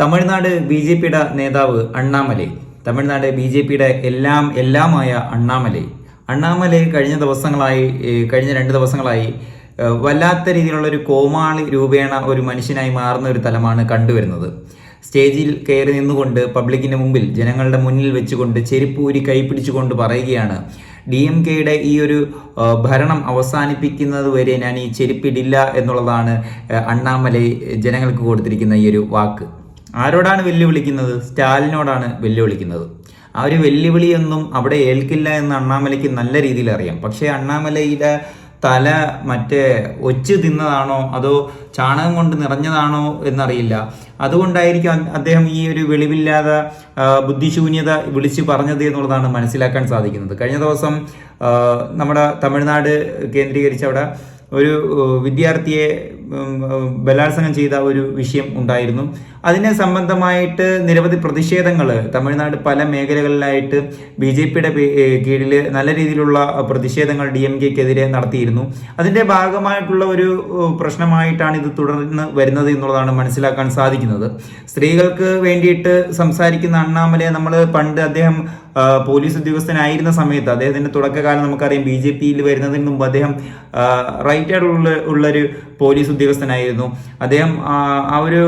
Tamil Nadu B J പിയുടെ നേതാവ് Annamalai. Tamil Nadu B J പിയുടെ എല്ലാം എല്ലാമായ അണ്ണാമലൈ. അണ്ണാമലൈ കഴിഞ്ഞ ദിവസങ്ങളായി കഴിഞ്ഞ രണ്ട് ദിവസങ്ങളായി വല്ലാത്ത രീതിയിലുള്ള ഒരു കോമാളി രൂപേണ ഒരു മനുഷ്യനായി മാറുന്ന ഒരു തലമാണ് കണ്ടുവരുന്നത്. സ്റ്റേജിൽ കയറി നിന്നുകൊണ്ട് പബ്ലിക്കിന്റെ മുമ്പിൽ ജനങ്ങളുടെ മുന്നിൽ വെച്ചുകൊണ്ട് ചെരുപ്പൂരി കൈപ്പിടിച്ചുകൊണ്ട് പറയുകയാണ് ഡി എം കെയുടെ ഈ ഒരു ഭരണം അവസാനിപ്പിക്കുന്നത് വരെ ഞാൻ ഈ ചെരുപ്പിടില്ല എന്നുള്ളതാണ് അണ്ണാമലൈ ജനങ്ങൾക്ക് കൊടുത്തിരിക്കുന്ന ഈ ഒരു വാക്ക്. ആരോടാണ് വെല്ലുവിളിക്കുന്നത്? സ്റ്റാലിനോടാണ് വെല്ലുവിളിക്കുന്നത്. ആ ഒരു വെല്ലുവിളിയൊന്നും അവിടെ ഏൽക്കില്ല എന്ന് അണ്ണാമലയ്ക്ക് നല്ല രീതിയിൽ അറിയാം. പക്ഷേ അണ്ണാമലയുടെ തല മറ്റേ ഒച്ച് തിന്നതാണോ അതോ ചാണകം കൊണ്ട് നിറഞ്ഞതാണോ എന്നറിയില്ല. അതുകൊണ്ടായിരിക്കും അദ്ദേഹം ഈ ഒരു വെളിവില്ലാതെ ബുദ്ധിശൂന്യത വിളിച്ചു പറഞ്ഞത് എന്നുള്ളതാണ് മനസ്സിലാക്കാൻ സാധിക്കുന്നത്. കഴിഞ്ഞ ദിവസം നമ്മുടെ തമിഴ്നാട് കേന്ദ്രീകരിച്ച് അവിടെ ഒരു വിദ്യാർത്ഥിയെ ബലാത്സംഗം ചെയ്ത ഒരു വിഷയം ഉണ്ടായിരുന്നു. അതിനെ സംബന്ധമായിട്ട് നിരവധി പ്രതിഷേധങ്ങൾ തമിഴ്നാട് പല മേഖലകളിലായിട്ട് ബി ജെ പിയുടെ കീഴിൽ നല്ല രീതിയിലുള്ള പ്രതിഷേധങ്ങൾ ഡി എം കെക്കെതിരെ നടത്തിയിരുന്നു. അതിന്റെ ഭാഗമായിട്ടുള്ള ഒരു പ്രശ്നമായിട്ടാണ് ഇത് തുടർന്ന് വരുന്നത് എന്നുള്ളതാണ് മനസ്സിലാക്കാൻ സാധിക്കുന്നത്. സ്ത്രീകൾക്ക് വേണ്ടിയിട്ട് സംസാരിക്കുന്ന അണ്ണാമലയെ നമ്മൾ പണ്ട് അദ്ദേഹം പോലീസ് ഉദ്യോഗസ്ഥനായിരുന്ന സമയത്ത് അദ്ദേഹത്തിന്റെ തുടക്കകാലം നമുക്കറിയാം ബി ജെ പിയിൽ വരുന്നതിന് മുമ്പ് അദ്ദേഹം റൈറ്റ് ആയിട്ടുള്ള ഉള്ളൊരു പോലീസ് ഉദ്യോഗസ്ഥനായിരുന്നു. അദ്ദേഹം ആ, ഒരു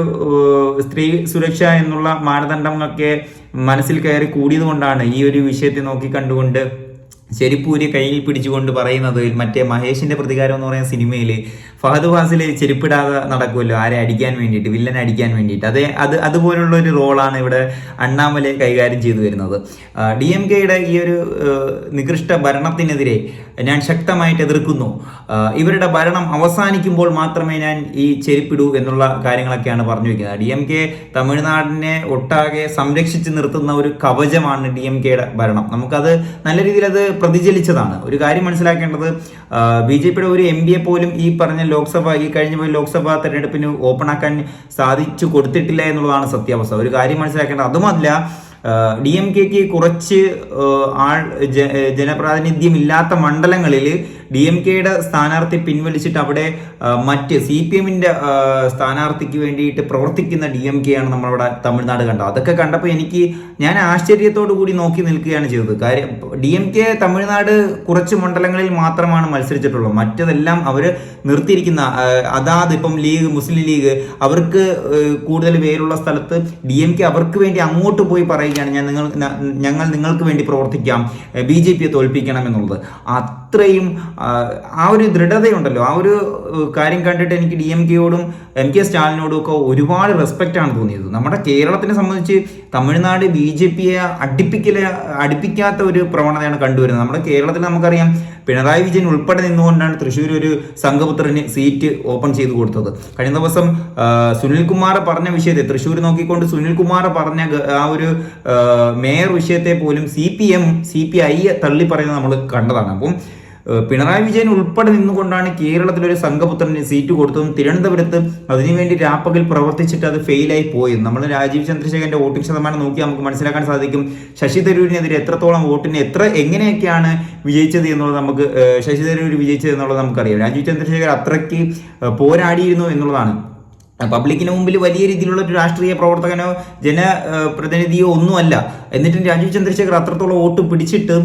സ്ത്രീ സുരക്ഷ എന്നുള്ള മാനദണ്ഡങ്ങളൊക്കെ മനസ്സിൽ കയറി കൂടിയതുകൊണ്ടാണ് ഈ ഒരു വിഷയത്തെ നോക്കി കണ്ടുകൊണ്ട് ചെരുപ്പൂരി കയ്യിൽ പിടിച്ചുകൊണ്ട് പറയുന്നത് മറ്റേ മഹേഷിന്റെ പ്രതികാരം എന്ന് പറയുന്ന സിനിമയിൽ ഫഹദ് ഫാസിൽ ചെരുപ്പിടാതെ നടക്കുമല്ലോ? ആരെ അടിക്കാൻ വേണ്ടിയിട്ട് വില്ലനെ അടിക്കാൻ വേണ്ടിയിട്ട്. അതേ അത് അതുപോലുള്ള ഒരു റോളാണ് ഇവിടെ അണ്ണാമലെ കൈകാര്യം ചെയ്തു വരുന്നത്. ഡി എം കെയുടെ ഈ ഒരു നികൃഷ്ട ഭരണത്തിനെതിരെ ഞാൻ ശക്തമായിട്ട് എതിർക്കുന്നു. ഇവരുടെ ഭരണം അവസാനിക്കുമ്പോൾ മാത്രമേ ഞാൻ ഈ ചെരുപ്പിടൂ എന്നുള്ള കാര്യങ്ങളൊക്കെയാണ് പറഞ്ഞു വയ്ക്കുന്നത് ഡി എം കെ തമിഴ്നാടിനെ ഒട്ടാകെ സംരക്ഷിച്ച് നിർത്തുന്ന ഒരു കവചമാണ് ഡി എം കെയുടെ ഭരണം. നമുക്കത് നല്ല രീതിയിൽ അത് പ്രതിചലിച്ചതാണ്. ഒരു കാര്യം മനസ്സിലാക്കേണ്ടത് ബി ജെ പിയുടെ ഒരു എം പോലും ഈ പറഞ്ഞ ലോക്സഭ ഈ കഴിഞ്ഞ പോയി ലോക്സഭാ തെരഞ്ഞെടുപ്പിന് ഓപ്പൺ ആക്കാൻ സാധിച്ചു കൊടുത്തിട്ടില്ല എന്നുള്ളതാണ് സത്യാവസ്ഥ. ഒരു കാര്യം മനസ്സിലാക്കേണ്ടത് അതുമല്ല ഡി എം കെക്ക് കുറച്ച് ആൾ ജനപ്രാതിനിധ്യം ഇല്ലാത്ത മണ്ഡലങ്ങളിൽ ഡി എം കെയുടെ സ്ഥാനാർത്ഥി പിൻവലിച്ചിട്ട് അവിടെ മറ്റ് സി പി എമ്മിന്റെ സ്ഥാനാർത്ഥിക്ക് വേണ്ടിയിട്ട് പ്രവർത്തിക്കുന്ന ഡി എം കെ ആണ് നമ്മളവിടെ തമിഴ്നാട് കണ്ടത്. അതൊക്കെ കണ്ടപ്പോൾ എനിക്ക് ഞാൻ ആശ്ചര്യത്തോടു കൂടി നോക്കി നിൽക്കുകയാണ് ചെയ്തത്. കാര്യം ഡി എം കെ തമിഴ്നാട് കുറച്ച് മണ്ഡലങ്ങളിൽ മാത്രമാണ് മത്സരിച്ചിട്ടുള്ളത്. മറ്റതെല്ലാം അവർ നിർത്തിയിരിക്കുന്ന അതാത് ഇപ്പം ലീഗ് മുസ്ലിം ലീഗ് അവർക്ക് കൂടുതൽ പേരുള്ള സ്ഥലത്ത് ഡി എം കെ അവർക്ക് വേണ്ടി അങ്ങോട്ട് പോയി പറയുകയാണ് ഞാൻ നിങ്ങൾ ഞങ്ങൾ നിങ്ങൾക്ക് വേണ്ടി പ്രവർത്തിക്കാം ബി ജെ പിയെ തോൽപ്പിക്കണം എന്നുള്ളത്. അത്രയും ആ, ഒരു ദൃഢതയുണ്ടല്ലോ. ആ ഒരു കാര്യം കണ്ടിട്ട് എനിക്ക് ഡി എം കെയോടും എം കെ സ്റ്റാലിനോടും ഒക്കെ ഒരുപാട് റെസ്പെക്റ്റ് ആണ് തോന്നിയത്. നമ്മുടെ കേരളത്തിനെ സംബന്ധിച്ച് തമിഴ്നാട് ബി ജെ പിയെ അടുപ്പിക്കല അടുപ്പിക്കാത്ത ഒരു പ്രവണതയാണ് കണ്ടുവരുന്നത്. നമ്മുടെ കേരളത്തിൽ നമുക്കറിയാം പിണറായി വിജയൻ ഉൾപ്പെടെ നിന്നുകൊണ്ടാണ് തൃശ്ശൂർ ഒരു സംഘപുത്രന് സീറ്റ് ഓപ്പൺ ചെയ്തു കൊടുത്തത്. കഴിഞ്ഞ ദിവസം സുനിൽകുമാർ പറഞ്ഞ വിഷയത്തെ തൃശ്ശൂർ നോക്കിക്കൊണ്ട് സുനിൽകുമാർ പറഞ്ഞ ആ ഒരു മേയർ വിഷയത്തെ പോലും C P M C P I തള്ളി പറയുന്നത് നമ്മൾ കണ്ടതാണ്. അപ്പം പിണറായി വിജയൻ ഉൾപ്പെടെ നിന്നുകൊണ്ടാണ് കേരളത്തിൽ ഒരു സംഘപുത്രന് സീറ്റ് കൊടുത്തതും തിരുവനന്തപുരത്ത് അതിനുവേണ്ടി രാപ്പകൽ പ്രവർത്തിച്ചിട്ട് അത് ഫെയിലായി പോയത് നമ്മൾ രാജീവ് ചന്ദ്രശേഖരന്റെ വോട്ടിംഗ് ശതമാനം നോക്കി നമുക്ക് മനസ്സിലാക്കാൻ സാധിക്കും. ശശി തരൂരിനെതിരെ എത്രത്തോളം വോട്ടിന് എത്ര എങ്ങനെയൊക്കെയാണ് വിജയിച്ചത് എന്നുള്ളത് നമുക്ക് ശശി തരൂർ വിജയിച്ചത് എന്നുള്ളത് നമുക്കറിയാം. രാജീവ് ചന്ദ്രശേഖർ അത്രയ്ക്ക് പോരാടിയിരുന്നു എന്നുള്ളതാണ്. പബ്ലിക്കിന് മുമ്പിൽ വലിയ രീതിയിലുള്ള ഒരു രാഷ്ട്രീയ പ്രവർത്തകനോ ജനപ്രതിനിധിയോ പ്രതിനിധിയോ ഒന്നുമല്ല. എന്നിട്ടും രാജീവ് ചന്ദ്രശേഖർ അത്രത്തോളം വോട്ട് പിടിച്ചിട്ട്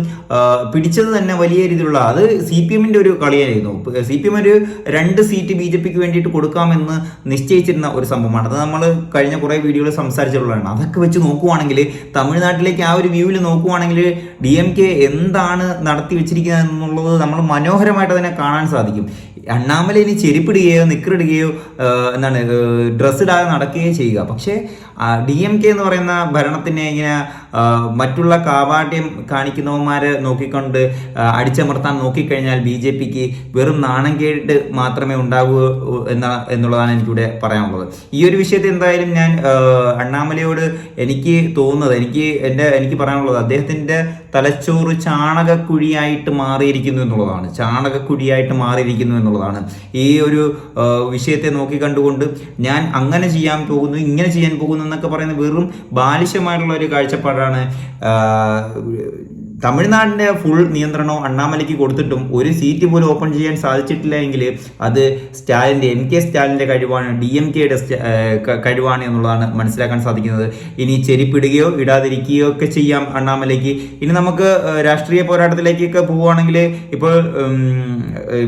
പിടിച്ചത് തന്നെ വലിയ രീതിയിലുള്ള അത് സി പി എമ്മിന്റെ ഒരു കളിയായിരുന്നു. സി പി എം ഒരു രണ്ട് സീറ്റ് ബി ജെ പിക്ക് വേണ്ടിയിട്ട് കൊടുക്കാമെന്ന് നിശ്ചയിച്ചിരുന്ന ഒരു സംഭവമാണ്. അത് നമ്മൾ കഴിഞ്ഞ കുറേ വീഡിയോയിൽ സംസാരിച്ചിട്ടുള്ളതാണ്. അതൊക്കെ വെച്ച് നോക്കുവാണെങ്കിൽ തമിഴ്നാട്ടിലേക്ക് ആ ഒരു വ്യൂവിൽ നോക്കുവാണെങ്കിൽ ഡി എം കെ എന്താണ് നടത്തി വെച്ചിരിക്കുന്നത് എന്നുള്ളത് നമ്മൾ മനോഹരമായിട്ട് അതിനെ കാണാൻ സാധിക്കും. അണ്ണാമല ഇനി ചെരുപ്പിടുകയോ നിക്കറിടുകയോ എന്താണ് ഡ്രസ്സ് ഇടാതെ നടക്കുകയും ചെയ്യുക. പക്ഷേ ഡി എം കെ എന്ന് പറയുന്ന ഭരണത്തിനെ ഇങ്ങനെ മറ്റുള്ള കാവാട്യം കാണിക്കുന്നവന്മാരെ നോക്കിക്കൊണ്ട് അടിച്ചമർത്താൻ നോക്കിക്കഴിഞ്ഞാൽ ബി ജെ പിക്ക് വെറും നാണം കേട്ട് മാത്രമേ ഉണ്ടാകൂ എന്ന എന്നുള്ളതാണ് എനിക്കിവിടെ പറയാനുള്ളത്. ഈ ഒരു വിഷയത്തിൽ എന്തായാലും ഞാൻ അണ്ണാമലയോട് എനിക്ക് തോന്നുന്നത് എനിക്ക് എന്റെ എനിക്ക് പറയാനുള്ളത് അദ്ദേഹത്തിന്റെ തലച്ചോറ് ചാണകക്കുഴിയായിട്ട് മാറിയിരിക്കുന്നു എന്നുള്ളതാണ്. ചാണകക്കുഴിയായിട്ട് മാറിയിരിക്കുന്നു എന്നുള്ളതാണ്. ഈ ഒരു വിഷയത്തെ നോക്കി കണ്ടുകൊണ്ട് ഞാൻ അങ്ങനെ ചെയ്യാൻ പോകുന്നു ഇങ്ങനെ ചെയ്യാൻ പോകുന്നു എന്നൊക്കെ പറയുന്ന വെറും ബാലിശമായിട്ടുള്ള ഒരു കാഴ്ചപ്പാടാണ് ആ, തമിഴ്നാടിന്റെ ഫുൾ നിയന്ത്രണം അണ്ണാമലയ്ക്ക് കൊടുത്തിട്ടും ഒരു സീറ്റ് പോലും ഓപ്പൺ ചെയ്യാൻ സാധിച്ചിട്ടില്ല എങ്കിൽ അത് സ്റ്റാലിന്റെ എം കെ സ്റ്റാലിന്റെ കഴിവാണ് ഡി എം കെയുടെ കഴിവാണ് എന്നുള്ളതാണ് മനസ്സിലാക്കാൻ സാധിക്കുന്നത്. ഇനി ചെരിപ്പിടുകയോ ഇടാതിരിക്കുകയോ ഒക്കെ ചെയ്യാം അണ്ണാമലയ്ക്ക്. ഇനി നമുക്ക് രാഷ്ട്രീയ പോരാട്ടത്തിലേക്കൊക്കെ പോവുകയാണെങ്കിൽ ഇപ്പോൾ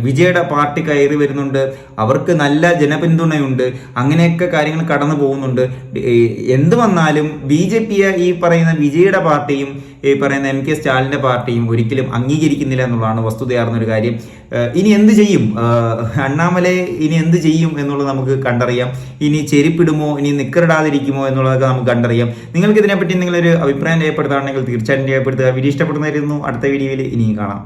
വിജയുടെ പാർട്ടി കയറി വരുന്നുണ്ട്. അവർക്ക് നല്ല ജനപിന്തുണയുണ്ട്. അങ്ങനെയൊക്കെ കാര്യങ്ങൾ കടന്നു പോകുന്നുണ്ട്. എന്ത് വന്നാലും ബി ജെ ഈ പറയുന്ന വിജയുടെ പാർട്ടിയും ഈ പറയുന്ന എം കെ സ്റ്റാലിന്റെ പാർട്ടിയും ഒരിക്കലും അംഗീകരിക്കുന്നില്ല എന്നുള്ളതാണ് വസ്തുതയാർന്നൊരു കാര്യം. ഇനി എന്ത് ചെയ്യും? അണ്ണാമലെ ഇനി എന്ത് ചെയ്യും എന്നുള്ളത് നമുക്ക് കണ്ടറിയാം. ഇനി ചെരിപ്പിടുമോ? ഇനി നിക്കറിടാതിരിക്കുമോ എന്നുള്ളതൊക്കെ നമുക്ക് കണ്ടറിയാം. നിങ്ങൾക്ക് ഇതിനെപ്പറ്റി നിങ്ങളൊരു അഭിപ്രായം രേഖപ്പെടുത്തുകയാണെങ്കിൽ തീർച്ചയായിട്ടും രേഖപ്പെടുത്തുക. വീഡിയോ ഇഷ്ടപ്പെടുന്നതായിരുന്നു അടുത്ത വീഡിയോയിൽ ഇനിയും കാണാം.